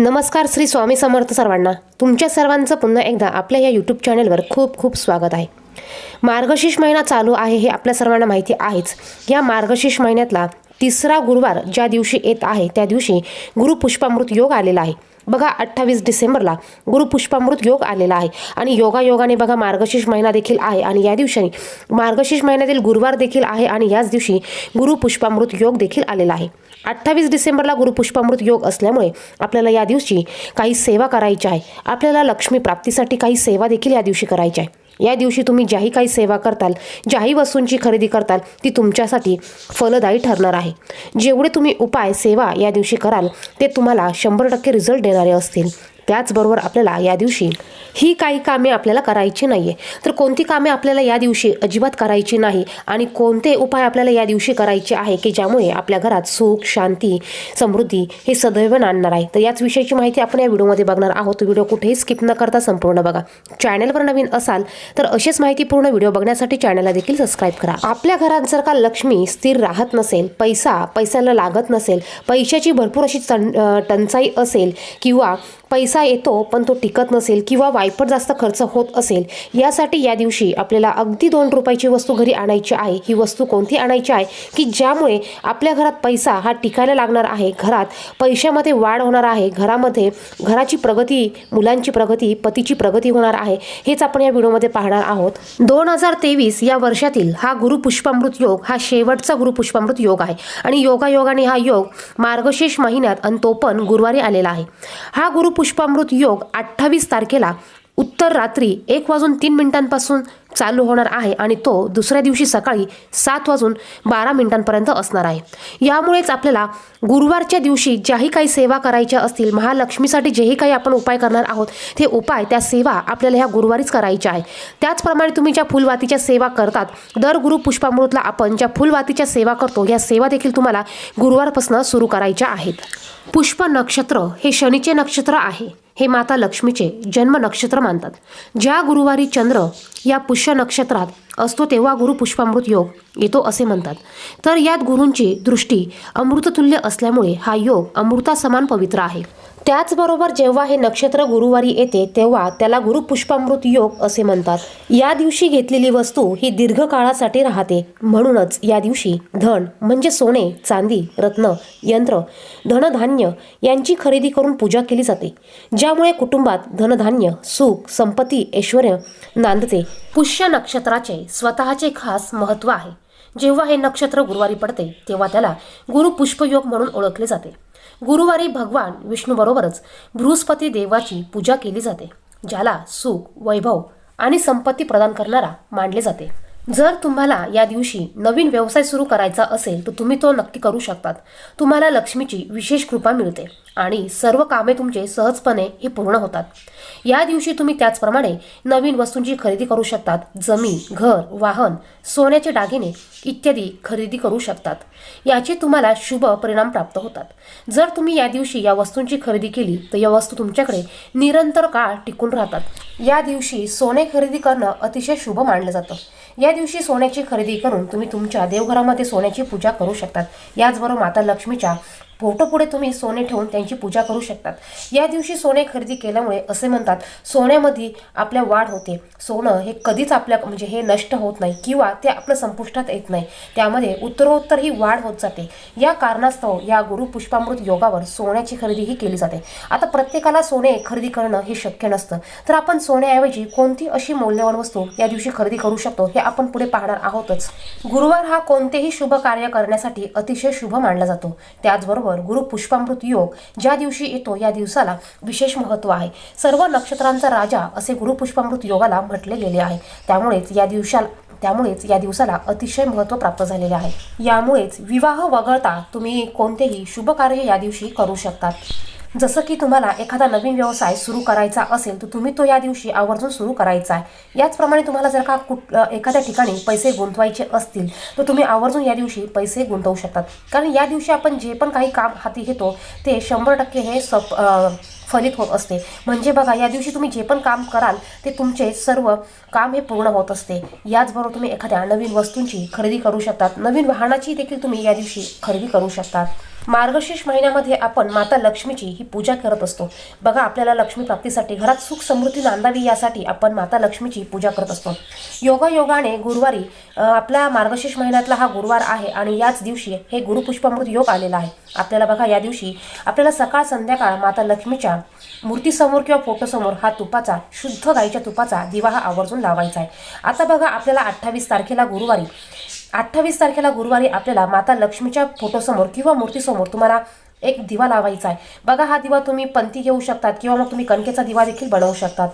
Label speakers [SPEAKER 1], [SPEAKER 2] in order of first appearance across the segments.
[SPEAKER 1] नमस्कार श्री स्वामी समर्थ सर्वांना. तुमच्या सर्वांचं पुन्हा एकदा आपल्या या यूट्यूब चॅनलवर खूप खूप स्वागत आहे. मार्गशीर्ष महिना चालू आहे हे आपल्या सर्वांना माहिती आहेच. या मार्गशीर्ष महिन्यातला तिसरा गुरुवार ज्या दिवशी येत आहे त्या दिवशी गुरुपुष्पामृत योग आलेला आहे. बघा अठ्ठावीस डिसेंबरला गुरुपुष्पामृत योग आलेला आहे. आणि योगायोगाने बघा मार्गशीर्ष महिना देखील आहे. आणि या दिवशी मार्गशीर्ष महिन्यातील गुरुवार देखील आहे आणि याच दिवशी गुरुपुष्पामृत योग देखील आलेला आहे. अठ्ठावीस डिसेंबरला गुरुपुष्पामृत योग असल्यामुळे आपल्याला या दिवशी काही सेवा करायची आहे. आपल्याला लक्ष्मी प्राप्तीसाठी काही सेवा देखील या दिवशी करायची आहे. या दिवशी तुम्ही ज्याही काही सेवा करताल ज्याही वस्तूंची खरेदी करताल ती तुमच्यासाठी फलदायी ठरणार आहे. जेवढे तुम्ही उपाय सेवा या दिवशी कराल ते तुम्हाला शंभर टक्के रिझल्ट देणारे असतील. त्याचबरोबर आपल्याला या दिवशी ही काही कामे आपल्याला करायची नाही आहे तर कोणती कामे आपल्याला या दिवशी अजिबात करायची नाही आणि कोणते उपाय आपल्याला या दिवशी करायचे आहे की ज्यामुळे आपल्या घरात सुख शांती समृद्धी हे सदैव आणणार आहे? तर याच विषयाची माहिती आपण या व्हिडिओमध्ये बघणार आहोत. व्हिडिओ कुठेही स्किप न करता संपूर्ण बघा. चॅनलवर नवीन असाल तर अशीच माहितीपूर्ण व्हिडिओ बघण्यासाठी चॅनलला देखील सबस्क्राईब करा. आपल्या घरात जर का लक्ष्मी स्थिर राहत नसेल पैसा पैशाला लागत नसेल पैशाची भरपूर अशी टंचाई असेल किंवा पैसा येतो पण तो टिकत नसेल किंवा वायपट जास्त खर्च होत असेल यासाठी या दिवशी आपल्याला अगदी दोन रुपयाची वस्तू घरी आणायची आहे. ही वस्तू कोणती आणायची आहे? की ज्यामुळे आपल्या घरात पैसा हा टिकायला लागणार आहे? घरात पैशामध्ये वाढ होणार आहे? घरामध्ये घराची प्रगती मुलांची प्रगती पतीची प्रगती होणार आहे? हेच आपण या व्हिडिओमध्ये पाहणार आहोत. दोन हजार तेवीस या वर्षातील हा गुरुपुष्पामृत योग हा शेवटचा गुरुपुष्पामृत योग आहे. आणि योगायोगाने हा योग मार्गशीर्ष महिन्यात आणि तो पण गुरुवारी आलेला आहे. हा गुरुपुष्पामृत योग अठ्ठावीस तारखेला उत्तर रात्री एक वाजून तीन मिनिटांपासून चालू होणार आहे आणि तो दुसऱ्या दिवशी सकाळी सात वाजून बारा मिनिटांपर्यंत असणार आहे. यामुळेच आपल्याला गुरुवारच्या दिवशी ज्याही काही सेवा करायच्या असतील महालक्ष्मीसाठी जेही काही आपण उपाय करणार आहोत ते उपाय त्या सेवा आपल्याला ह्या गुरुवारीच करायच्या आहे त्याचप्रमाणे तुम्ही ज्या फुलवातीच्या सेवा करतात दर गुरु पुष्पामृतला आपण ज्या फुलवातीच्या सेवा करतो या सेवा देखील तुम्हाला गुरुवारपासून सुरू करायच्या आहेत. पुष्प नक्षत्र हे शनीचे नक्षत्र आहे. हे माता लक्ष्मीचे जन्म नक्षत्र मानतात. ज्या गुरुवारी चंद्र या पुष्य नक्षत्रात असतो तेव्हा गुरु पुष्पामृत योग येतो असे म्हणतात. तर यात गुरूंची दृष्टी अमृततुल्य असल्यामुळे हा योग अमृता समान पवित्र आहे. त्याचबरोबर जेव्हा हे नक्षत्र गुरुवारी येते तेव्हा त्याला गुरुपुष्पामृत योग असे म्हणतात. या दिवशी घेतलेली वस्तू ही दीर्घकाळासाठी राहते. म्हणूनच या दिवशी धन म्हणजे सोने चांदी रत्न यंत्र धनधान्य यांची खरेदी करून पूजा केली जाते. ज्यामुळे कुटुंबात धनधान्य सुख संपत्ती ऐश्वर नांदते. पुष्य नक्षत्राचे स्वतःचे खास महत्त्व आहे. जेव्हा हे नक्षत्र गुरुवारी पडते तेव्हा त्याला गुरुपुष्पयोग म्हणून ओळखले जाते. गुरुवारी भगवान विष्णूबरोबरच बृहस्पती देवाची पूजा केली जाते ज्याला सुख वैभव आणि संपत्ती प्रदान करणारा मानले जाते. जर तुम्हाला या दिवशी नवीन व्यवसाय सुरू करायचा असेल तर तुम्ही तो नक्की करू शकतात. तुम्हाला लक्ष्मीची विशेष कृपा मिळते आणि सर्व कामे तुमचे सहजपणे हे पूर्ण होतात. या दिवशी तुम्ही त्याचप्रमाणे नवीन वस्तूंची खरेदी करू शकतात. जमीन घर वाहन सोन्याचे दागिने इत्यादी खरेदी करू शकतात. याचे तुम्हाला शुभ परिणाम प्राप्त होतात. जर तुम्ही या दिवशी या वस्तूंची खरेदी केली तर या वस्तू तुमच्याकडे निरंतर काळ टिकून राहतात. या दिवशी सोने खरेदी करणं अतिशय शुभ मानलं जातं. या दिवशी सोन्याची खरेदी करून तुम्ही तुमच्या देवघरामध्ये सोन्याची पूजा करू शकतात. याचबरोबर माता लक्ष्मीच्या फोटो पुढे तुम्ही सोने ठेवून त्यांची पूजा करू शकतात. या दिवशी सोने खरेदी केल्यामुळे असे म्हणतात सोन्यामध्ये आपल्या वाढ होते. सोनं हे कधीच आपल्या म्हणजे हे नष्ट होत नाही किंवा ते आपलं संपुष्टात येत नाही. त्यामध्ये उत्तरोत्तर ही वाढ होत जाते. या कारणास्तव या गुरु पुष्पामृत योगावर सोन्याची खरेदी ही केली जाते. आता प्रत्येकाला सोने खरेदी करणं हे शक्य नसतं. तर आपण सोन्याऐवजी कोणती अशी मौल्यवान वस्तू या दिवशी खरेदी करू शकतो हे आपण पुढे पाहणार आहोतच. गुरुवार हा कोणतेही शुभ कार्य करण्यासाठी अतिशय शुभ मानला जातो. त्याचबरोबर गुरु पुष्पामृत योग ज्या दिवशी येतो या दिवसाला विशेष महत्त्व आहे. सर्व नक्षत्रांचा राजा असे गुरु पुष्पामृत योगाला म्हटले गेले आहे. त्यामुळेच या दिवसाला त्यामुळेच या दिवसाला अतिशय महत्त्व प्राप्त झालेले आहे. यामुळेच विवाह वगळता तुम्ही कोणतेही शुभ कार्य या दिवशी करू शकतात. जसं की तुम्हाला एखादा नवीन व्यवसाय सुरू करायचा असेल तर तुम्ही तो या दिवशी आवर्जून सुरू करायचा आहे. याचप्रमाणे तुम्हाला जर का कुठ एखाद्या ठिकाणी पैसे गुंतवायचे असतील तर तुम्ही आवर्जून या दिवशी पैसे गुंतवू शकतात. कारण या दिवशी आपण जे पण काही काम हाती घेतो ते शंभर टक्के हे सप फलित होत असते. म्हणजे बघा या दिवशी तुम्ही जे पण काम कराल ते तुमचे सर्व काम हे पूर्ण होत असते. याचबरोबर तुम्ही एखाद्या नवीन वस्तूंची खरेदी करू शकतात. नवीन वाहनाची देखील तुम्ही या दिवशी खरेदी करू शकतात. मार्गशीर्ष महिन्यामध्ये आपण माता लक्ष्मीची ही पूजा करत असतो. बघा आपल्याला लक्ष्मी प्राप्तीसाठी घरात सुख समृद्धी नांदावी यासाठी आपण माता लक्ष्मीची पूजा करत असतो. योगायोगाने गुरुवारी आपला मार्गशीर्ष महिन्यातला हा गुरुवार आहे आणि याच दिवशी हे गुरुपुष्पामृत योग आलेला आहे. आपल्याला बघा या दिवशी आपल्याला सकाळ संध्याकाळ माता लक्ष्मीच्या मूर्तीसमोर किंवा फोटोसमोर हा तुपाचा शुद्ध गाईच्या तुपाचा दिवा हा आवर्जून लावायचा आहे. आता बघा आपल्याला अठ्ठावीस तारखेला गुरुवारी. अठ्ठावीस तारखेला गुरुवारी आपल्याला माता लक्ष्मीच्या फोटोसमोर किंवा मूर्तीसमोर तुम्हाला एक दिवा लावायचा आहे. बघा हा दिवा तुम्ही पंथी घेऊ शकतात किंवा मग तुम्ही कणकेचा दिवा देखील बनवू शकतात.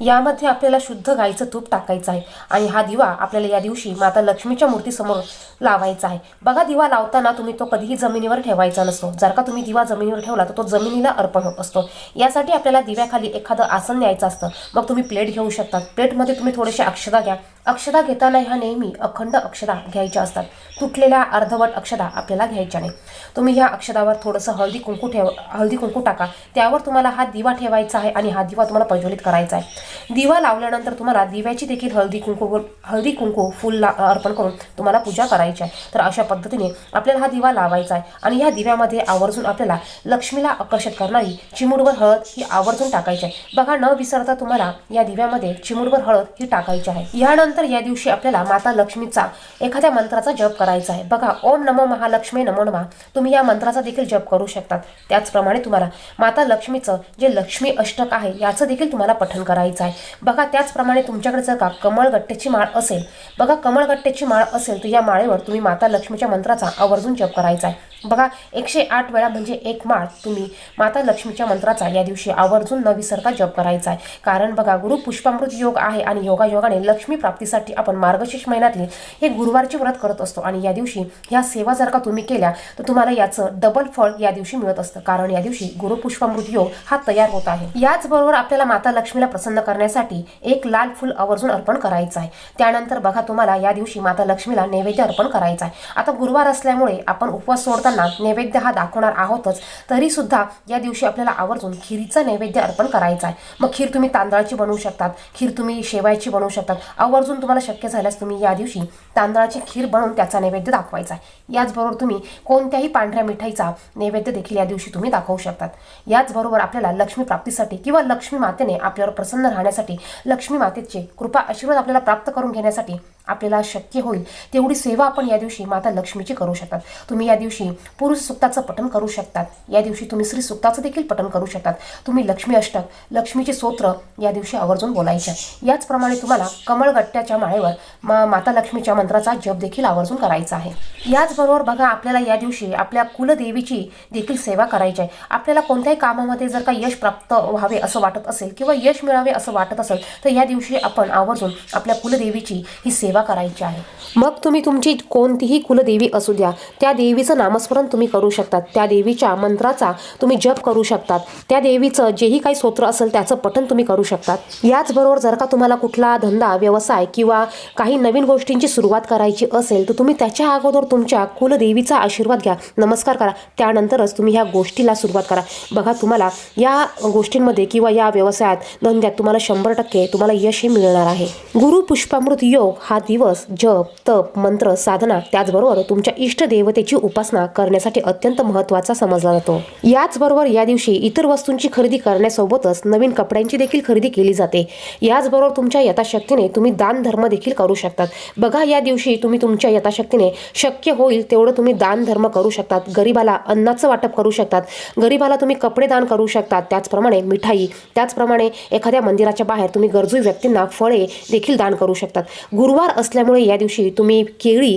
[SPEAKER 1] यामध्ये आपल्याला शुद्ध गाईचं तूप टाकायचं आहे. आणि हा दिवा आपल्याला या दिवशी माता लक्ष्मीच्या मूर्तीसमोर लावायचा आहे. बघा दिवा लावताना तुम्ही तो कधीही जमिनीवर ठेवायचा नसतो. जर का तुम्ही दिवा जमिनीवर ठेवला तर तो जमिनीला अर्पण होत असतो. यासाठी आपल्याला दिव्याखाली एखादं आसन न्यायचं असतं. मग तुम्ही प्लेट घेऊ शकतात प्लेटमध्ये तुम्ही थोडेसे अक्षदा घ्या. अक्षदा घेताना ह्या नेहमी अखंड अक्षदा घ्यायच्या असतात. तुटलेल्या अर्धवट अक्षदा आपल्याला घ्यायच्या नाही तुम्ही ह्या अक्षदावर थोडंसं हळदी कुंकू ठेव हळदी कुंकू टाका. त्यावर तुम्हाला हा दिवा ठेवायचा आहे आणि हा दिवा तुम्हाला प्रज्वलित करायचा आहे. दिवा लावल्यानंतर तुम्हाला दिव्याची देखील हळदी कुंकू हळदी कुंकू फुल ला अर्पण करून तुम्हाला पूजा करायची आहे. तर अशा पद्धतीने आपल्याला हा दिवा लावायचा आहे आणि ह्या दिव्यामध्ये आवर्जून आपल्याला लक्ष्मीला आकर्षित करणारी चिमुडवर हळद ही आवर्जून टाकायची आहे. बघा न विसरता तुम्हाला या दिव्यामध्ये चिमुडवर हळद ही टाकायची आहे. यानंतर या दिवशी आपल्याला माता लक्ष्मीचा एखाद्या मंत्राचा जप करायचा आहे. बघा ओम नमो महालक्ष्मी नमो नमः. तुम्ही या मंत्राचा देखील जप करू शकतात. त्याचप्रमाणे तुम्हाला माता लक्ष्मीचं जे लक्ष्मी अष्टक आहे याचं देखील तुम्हाला पठण करायचं आहे. बघा त्याचप्रमाणे तुमच्याकडे जर का कमळगट्ट्याची माळ असेल बघा कमळगट्ट्याची माळ असेल तर या माळेवर तुम्ही माता लक्ष्मीच्या मंत्राचा आवर्जून जप करायचा आहे. बघा एकशे आठ वेळा म्हणजे एक माळ तुम्ही माता लक्ष्मीच्या मंत्राचा या दिवशी आवर्जून न विसरता जप करायचा आहे कारण बघा गुरु पुष्पामृत योग आहे आणि योगायोगाने लक्ष्मी प्राप्तीसाठी आपण मार्गशीर्ष महिन्यातली हे गुरुवारचे व्रत करत असतो आणि या दिवशी ह्या सेवा जर का तुम्ही केल्या तर तुम्हाला याचं डबल फळ या दिवशी मिळत असतं. कारण या दिवशी गुरुपुष्पामृत योग हा तयार होत आहे. याचबरोबर आपल्याला माता लक्ष्मीला प्रसन्न करण्यासाठी एक लाल फुल आवर्जून अर्पण करायचं आहे त्यानंतर बघा तुम्हाला या दिवशी माता लक्ष्मीला नैवेद्य अर्पण करायचा आहे आता गुरुवार असल्यामुळे आपण उपवास सोडताना नैवेद्य हा दाखवणार आहोतच तरी सुद्धा या दिवशी आपल्याला आवर्जून खीरीचा नैवेद्य अर्पण करायचा आहे. मग खीर तुम्ही तांदळाची बनवू शकतात खीर तुम्ही शेवायची बनवू शकतात. आवर्जून तुम्हाला शक्य झाल्यास तुम्ही या दिवशी तांदळाची खीर बनवून त्याचा नैवेद्य दाखवायचा आहे. याचबरोबर तुम्ही कोणत्याही पांढऱ्या मिठाईचा नैवेद्य देखील या दिवशी तुम्ही दाखवू शकतात. याचबरोबर आपल्याला लक्ष्मी प्राप्तीसाठी किंवा लक्ष्मी मातेने आपल्यावर प्रसन्न राहण्यासाठी लक्ष्मी मातेचे कृपा आशीर्वाद आपल्याला प्राप्त करून घेण्यासाठी आपल्याला शक्य होईल तेवढी सेवा आपण या दिवशी माता लक्ष्मीची करू शकतात. तुम्ही या दिवशी पुरुष सुक्ताचं पठण करू शकतात. या दिवशी तुम्ही श्री सुक्ताचं देखील पठण करू शकतात. तुम्ही लक्ष्मी अष्टक लक्ष्मीचे स्तोत्र या दिवशी आवर्जून बोलायच्या याचप्रमाणे तुम्हाला कमळगट्ट्याच्या माळेवर मा माता लक्ष्मीच्या मंत्राचा जप देखील आवर्जून करायचा आहे. याचबरोबर बघा आपल्याला या दिवशी आपल्या कुलदेवीची देखील सेवा करायची आहे. आपल्याला कोणत्याही कामामध्ये जर का यश प्राप्त व्हावे असं वाटत असेल किंवा यश मिळावे असं वाटत असेल तर या दिवशी आपण आवर्जून आपल्या कुलदेवीची ही सेवा करायची आहे. मग तुम्ही तुमची कोणतीही कुलदेवी असू द्या त्या देवीचं नामस्मरण तुम्ही करू शकतात. त्या देवीच्या मंत्राचा तुम्ही जप करू शकतात. त्या देवीचं जेही काही स्तोत्र असेल त्याचं पठण तुम्ही करू शकतात. याचबरोबर जर का तुम्हाला कुठला धंदा व्यवसाय किंवा काही नवीन गोष्टींची सुरुवात करायची असेल तर तुम्ही त्याच्या अगोदर तुमच्या कुलदेवीचा आशीर्वाद घ्या. नमस्कार करा. त्यानंतरच तुम्ही ह्या गोष्टीला सुरुवात करा. बघा तुम्हाला या गोष्टींमध्ये किंवा या व्यवसायात धंद्यात तुम्हाला शंभर टक्के तुम्हाला यश हे मिळणार आहे. गुरु पुष्पामृत योग हा दिवस जप तप मंत्र साधना त्याचबरोबर तुमच्या इष्ट देवतेची उपासना करण्यासाठी अत्यंत महत्त्वाचा समजला जातो. याचबरोबर या दिवशी इतर वस्तूंची खरेदी करण्यासोबतच नवीन कपड्यांची देखील खरेदी केली जाते. याचबरोबर तुमच्या यथाशक्तीने तुम्ही दान धर्म देखील करू शकतात. बघा या दिवशी तुम्ही तुमच्या यथाशक्तीने शक्य होईल तेवढं तुम्ही दान धर्म करू शकतात. गरीबाला अन्नाचं वाटप करू शकतात. गरीबाला तुम्ही कपडे दान करू शकतात. त्याचप्रमाणे मिठाई त्याचप्रमाणे एखाद्या मंदिराच्या बाहेर तुम्ही गरजू व्यक्तींना फळे देखील दान करू शकतात. गुरुवार असल्यामुळे या दिवशी तुम्ही केळी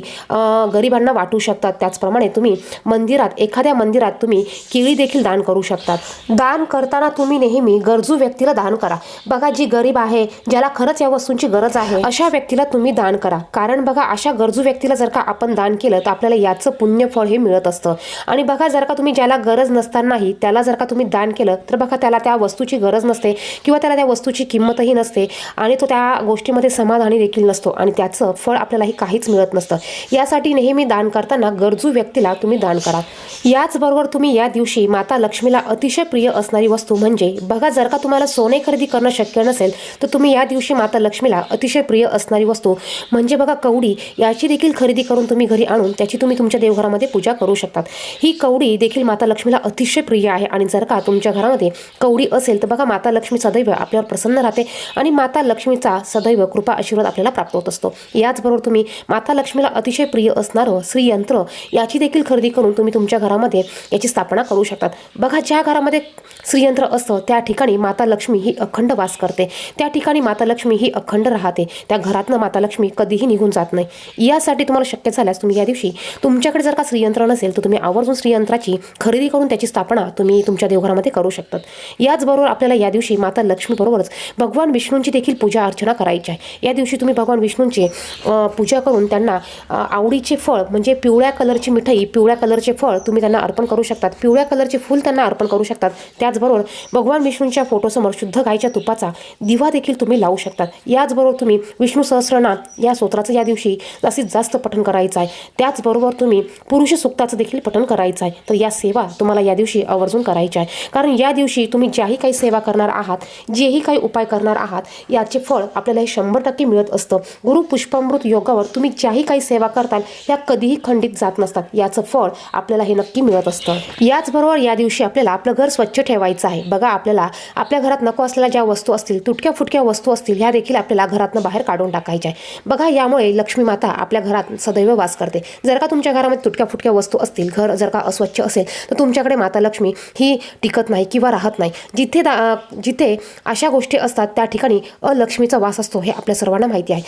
[SPEAKER 1] गरिबांना वाटू शकतात. त्याचप्रमाणे तुम्ही मंदिरात एखाद्या मंदिरात तुम्ही केळी देखील दान करू शकतात. दान करताना तुम्ही नेहमी गरजू व्यक्तीला दान करा. बघा जी गरीब आहे ज्याला खरंच या वस्तूंची गरज आहे अशा व्यक्तीला तुम्ही दान करा. कारण बघा अशा गरजू व्यक्तीला जर का आपण दान केलं तर आपल्याला याचं पुण्यफळ हे मिळत असतं. आणि बघा जर का तुम्ही ज्याला गरज नसतानाही त्याला जर का तुम्ही दान केलं तर बघा त्याला त्या वस्तूची गरज नसते किंवा त्याला त्या वस्तूची किंमतही नसते आणि तो त्या गोष्टीमध्ये समाधानी देखील नसतो. आणि त्या त्याचं फळ आपल्यालाही काहीच मिळत नसतं. यासाठी नेहमी दान करताना गरजू व्यक्तीला तुम्ही दान करा. याचबरोबर तुम्ही या दिवशी माता लक्ष्मीला अतिशय प्रिय असणारी वस्तू म्हणजे बघा जर का तुम्हाला सोने खरेदी करणं शक्य नसेल तर तुम्ही या दिवशी माता लक्ष्मीला अतिशय प्रिय असणारी वस्तू म्हणजे बघा कवडी याची देखील खरेदी करून तुम्ही घरी आणून त्याची तुम्ही तुमच्या देवघरामध्ये पूजा करू शकतात. ही कवडी देखील माता लक्ष्मीला अतिशय प्रिय आहे आणि जर का तुमच्या घरामध्ये कवडी असेल तर बघा माता लक्ष्मी सदैव आपल्यावर प्रसन्न राहते आणि माता लक्ष्मीचा सदैव कृपा आशीर्वाद आपल्याला प्राप्त होत असतो. याचबरोबर तुम्ही माता लक्ष्मीला अतिशय प्रिय असणारं श्रीयंत्र याची देखील खरेदी करून तुम्ही तुमच्या घरामध्ये याची स्थापना करू शकतात. बघा ज्या घरामध्ये श्रीयंत्र असतं त्या ठिकाणी माता लक्ष्मी ही अखंड वास करते. त्या ठिकाणी माता लक्ष्मी ही अखंड राहते. त्या घरातनं माता लक्ष्मी कधीही निघून जात नाही. यासाठी तुम्हाला शक्य झाल्यास तुम्ही या दिवशी तुमच्याकडे जर का श्रीयंत्र नसेल तर तुम्ही आवर्जून श्रीयंत्राची खरेदी करून त्याची स्थापना तुम्ही तुमच्या देवघरामध्ये करू शकतात. याचबरोबर आपल्याला या दिवशी माता लक्ष्मीबरोबरच भगवान विष्णूंची देखील पूजा अर्चना करायची आहे. या दिवशी तुम्ही भगवान विष्णूंची पूजा करून त्यांना आवडीचे फळ म्हणजे पिवळ्या कलरची मिठाई पिवळ्या कलरचे फळ तुम्ही त्यांना अर्पण करू शकतात. पिवळ्या कलरचे फूल त्यांना अर्पण करू शकतात. त्याचबरोबर भगवान विष्णूंच्या फोटोसमोर शुद्ध गायच्या तुपाचा दिवा देखील तुम्ही लावू शकतात. याचबरोबर तुम्ही विष्णू सहस्रनाम या स्तोत्राचं या दिवशी जास्तीत जास्त पठण करायचं आहे. त्याचबरोबर तुम्ही पुरुष सुक्ताचं देखील पठण करायचं आहे. तर या सेवा तुम्हाला या दिवशी आवर्जून करायच्या आहे कारण या दिवशी तुम्ही ज्याही काही सेवा करणार आहात जेही काही उपाय करणार आहात याचे फळ आपल्याला हे शंभर टक्के मिळत असतं. गुरु पुष्पामृत योगावर तुम्ही ज्याही काही सेवा करताल या कधीही खंडित जात नसतात. याचं फळ आपल्याला हे नक्की मिळत असतं. याचबरोबर या दिवशी आपल्याला आपलं घर स्वच्छ ठेवायचं आहे. बघा आपल्याला आपल्या घरात नको असलेल्या ज्या वस्तू असतील तुटक्या फुटक्या वस्तू असतील ह्या देखील आपल्याला घरातनं बाहेर काढून टाकायच्या आहे बघा यामुळे लक्ष्मी माता आपल्या घरात सदैव वास करते. जर का तुमच्या घरामध्ये तुटक्या फुटक्या वस्तू असतील घर जर का अस्वच्छ असेल तर तुमच्याकडे माता लक्ष्मी ही टिकत नाही किंवा राहत नाही. जिथे दा जिथे अशा गोष्टी असतात त्या ठिकाणी अलक्ष्मीचा वास असतो हे आपल्या सर्वांना माहिती आहे.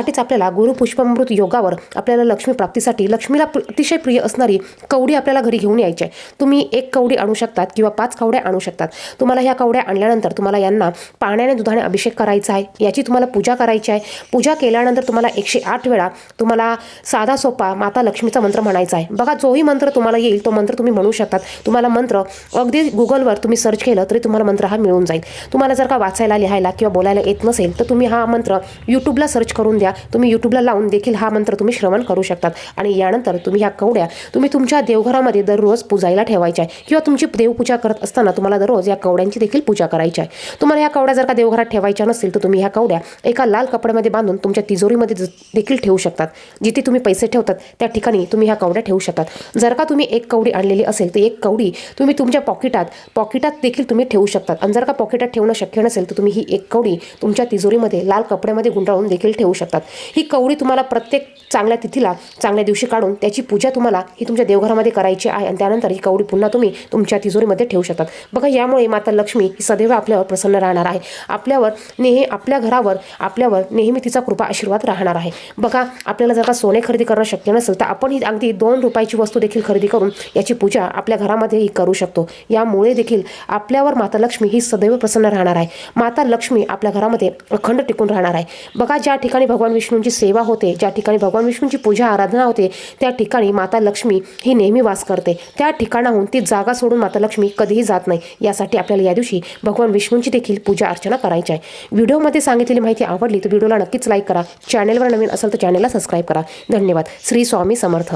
[SPEAKER 1] यासाठीच आपल्याला गुरुपुष्पामृत योगावर आपल्याला लक्ष्मी प्राप्तीसाठी लक्ष्मीला अतिशय प्रिय असणारी कवडी आपल्याला घरी घेऊन यायची आहे. तुम्ही एक कवडी आणू शकतात किंवा पाच कवड्या आणू शकतात. तुम्हाला ह्या कवड्या आणल्यानंतर तुम्हाला यांना पाण्याने दुधाने अभिषेक करायचा आहे. याची तुम्हाला पूजा करायची आहे. पूजा केल्यानंतर तुम्हाला एकशे आठ वेळा तुम्हाला साधा सोपा माता लक्ष्मीचा मंत्र म्हणायचा आहे. बघा जोही मंत्र तुम्हाला येईल तो मंत्र तुम्ही म्हणू शकतात. तुम्हाला मंत्र अगदी गुगलवर तुम्ही सर्च केलं तरी तुम्हाला मंत्र हा मिळून जाईल. तुम्हाला जर का वाचायला लिहायला किंवा बोलायला येत नसेल तर तुम्ही हा मंत्र यूट्यूबला सर्च करून द्या. तुम्ही यूट्यूबला लावून देखील हा मंत्र तुम्ही श्रवण करू शकतात. आणि यानंतर तुम्ही ह्या कवड्या तुम्ही तुमच्या देवघरामध्ये दररोज पूजायला ठेवायच्या आहे. किंवा तुमची देवपूजा करत असताना तुम्हाला दररोज या कवड्यांची देखील पूजा करायची आहे. तुम्हाला ह्या कवड्या जर का देवघरात ठेवायच्या नसतील तर तुम्ही ह्या कवड्या एका लाल कपड्यामध्ये बांधून तुमच्या तिजोरीमध्ये देखील ठेवू शकतात. जिथे तुम्ही पैसे ठेवतात त्या ठिकाणी तुम्ही ह्या कवड्या ठेवू शकतात. जर का तुम्ही एक कवडी आणलेली असेल तर एक कवडी तुम्ही तुमच्या पॉकेटात पॉकेटात देखील तुम्ही ठेवू शकतात. आणि जर का पॉकेटात ठेवणं शक्य नसेल तर तुम्ही ही एक कवडी तुमच्या तिजोरीमध्ये लाल कपड्यामध्ये गुंडाळून देखील ठेवू शकतात. ही कवडी तुम्हाला प्रत्येक चांगल्या तिथीला चांगल्या दिवशी काढून त्याची पूजा तुम्हाला ही तुमच्या देवघरामध्ये करायची आहे आणि त्यानंतर ही कवडी पुन्हा तुम्ही तुमच्या तिजोरीमध्ये ठेवू शकतात. बघा यामुळे माता लक्ष्मी ही सदैव आपल्यावर प्रसन्न राहणार आहे. आपल्यावर नेहमी आपल्या घरावर आपल्यावर नेहमी तिचा कृपा आशीर्वाद राहणार आहे. बघा आपल्याला जर का सोने खरेदी करणं शक्य नसेल तर आपण ही अगदी दोन रुपयाची वस्तू देखील खरेदी करून याची पूजा आपल्या घरामध्येही करू शकतो. यामुळे देखील आपल्यावर माता लक्ष्मी ही सदैव प्रसन्न राहणार आहे. माता लक्ष्मी आपल्या घरामध्ये अखंड टिकून राहणार आहे. बघा ज्या ठिकाणी भगवान भगवान विष्णूंची सेवा होते. ज्या ठिकाणी भगवान विष्णूंची पूजा आराधना होते त्या ठिकाणी माता लक्ष्मी ही नेहमी वास करते. त्या ठिकाणाहून ती जागा सोडून माता लक्ष्मी कधीही जात नाही. यासाठी आपल्याला या दिवशी भगवान विष्णूंची देखील पूजा अर्चना करायची आहे. व्हिडिओमध्ये सांगितलेली माहिती आवडली तर व्हिडिओला नक्कीच लाईक करा. चॅनेलवर नवीन असेल तर चॅनेलला सबस्क्राईब करा. धन्यवाद. श्री स्वामी समर्थ.